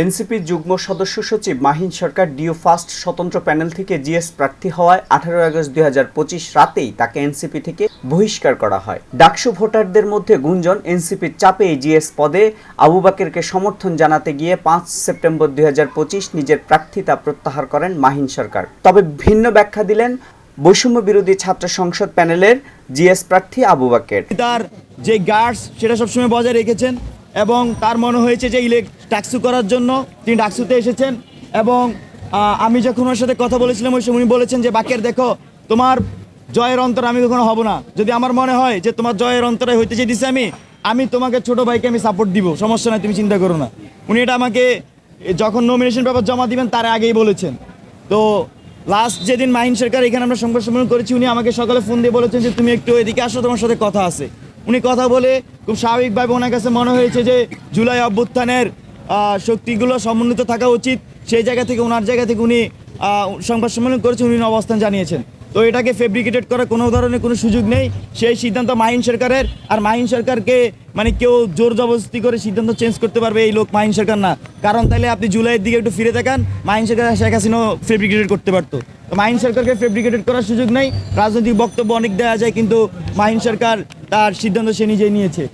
এনসিপির যুগ্ম সদস্য সচিব মাহিন সরকার ডিও ফার্স্ট স্বতন্ত্র প্যানেল থেকে জিএস প্রার্থী হওয়ায় আঠারো আগস্ট দুই রাতেই তাকে এনসিপি থেকে বহিষ্কার করা হয়। ডাকসু ভোটারদের মধ্যে গুঞ্জন, এনসিপির চাপে জিএস পদে আবু বাকেরকে সমর্থন জানাতে গিয়ে পাঁচ সেপ্টেম্বর দুই হাজার পঁচিশ নিজের প্রার্থিতা প্রত্যাহার করেন মাহিন সরকার। তবে ভিন্ন ব্যাখ্যা দিলেন বৈষম্য বিরোধী ছাত্র সংসদ প্যানেলের জিএস প্রার্থী আবু বাকের। তার যে গার্ডস সেটা সবসময় বজায় রেখেছেন। এবং তার মনে হয়েছে যে ইলেক টাকসু করার জন্য তিনি ডাকসুতে এসেছেন এবং আমি যখন ওর সাথে কথা বলেছিলাম, ওই সময় উনি বলেছেন যে, বাকের, দেখো, তোমার জয়ের অন্তর আমি কখনো হব না। যদি আমার মনে হয় যে তোমার জয়ের অন্তরে হইতে চেয়েছি আমি আমি তোমাকে ছোট ভাইকে আমি সাপোর্ট দিব। সমস্যা নাই, তুমি চিন্তা করো না। উনি এটা আমাকে, যখন নমিনেশন পেপার জমা দিবেন, তার আগেই বলেছেন। তো লাস্ট যেদিন মাহিন সরকার এখানে আমরা সংবাদ সম্মেলন করেছি, উনি আমাকে সকালে ফোন দিয়ে বলেছেন যে, তুমি একটু এদিকে আসো, তোমার সাথে কথা আছে। উনি কথা বলে খুব স্বাভাবিকভাবে ওনার কাছে মনে হয়েছে যে জুলাই অভ্যুত্থানের শক্তিগুলো সমন্বিত থাকা উচিত। সেই জায়গা থেকে, ওনার জায়গা থেকে উনি সংবাদ সম্মেলন করেছেন, উনি অবস্থান জানিয়েছেন। তো এটাকে ফেব্রিকেটেড করার কোনো ধরনের কোনো সুযোগ নেই। সেই সিদ্ধান্ত মাহিন সরকারের, আর মাহিন সরকারকে মানে কেউ জোর জবরদস্তি করে সিদ্ধান্ত চেঞ্জ করতে পারবে এই লোক মাহিন সরকার না। কারণ তাহলে আপনি জুলাইয়ের দিকে একটু ফিরে দেখান, মাহিন সরকার শেখ হাসিনাও ফেব্রিকেটেড করতে পারতো। তো মাহিন সরকারকে ফেব্রিকেটেড করার সুযোগ নেই। রাজনৈতিক বক্তব্য অনেক দেওয়া যায়, কিন্তু মাহিন সরকার তার সিদ্ধান্ত সে নিজেই নিয়েছে।